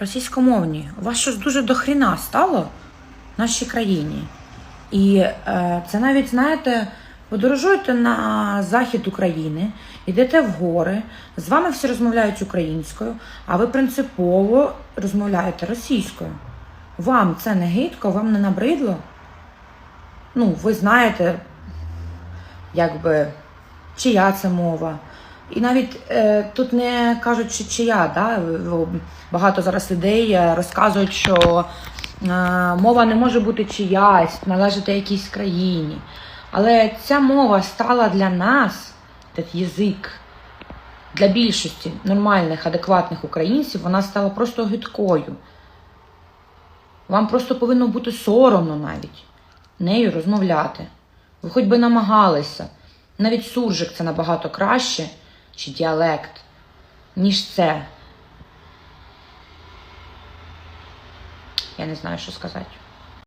російськомовні. У вас щось дуже дохріна стало в нашій країні. І е, це навіть, знаєте, подорожуєте на захід України, йдете в гори, з вами всі розмовляють українською, а ви принципово розмовляєте російською. Вам це не гидко, вам не набридло? Ну, ви знаєте, якби, чия це мова. І навіть е, тут не кажуть, що чия, да? багато зараз людей е, розказують, що е, мова не може бути чиясь, належати якійсь країні. Але ця мова стала для нас, этот язик, для більшості нормальних, адекватних українців, вона стала просто гидкою. Вам просто повинно бути соромно навіть нею розмовляти. Ви хоч би намагалися. Навіть суржик це набагато краще, чи діалект, ніж це. Я не знаю, що сказати.